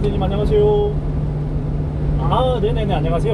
선생님 안녕하세요. 아, 네네네, 안녕하세요.